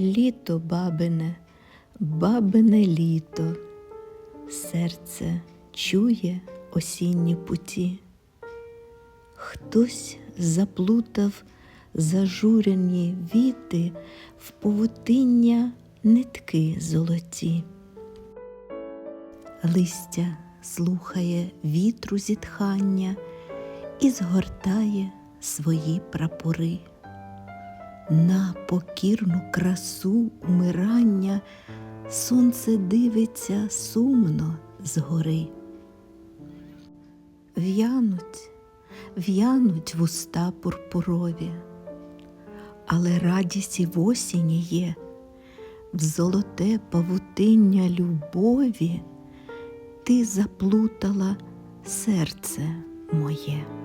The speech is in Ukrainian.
Літо бабине, бабине літо, серце чує осінні путі. Хтось заплутав зажурені віти в павутиння нитки золоті. Листя слухає вітру зітхання і згортає свої прапори. На покірну красу умирання сонце дивиться сумно згори. В'януть, в'януть вуста пурпурові, але радість і в осені є, в золоте павутиння любові ти заплутала серце моє.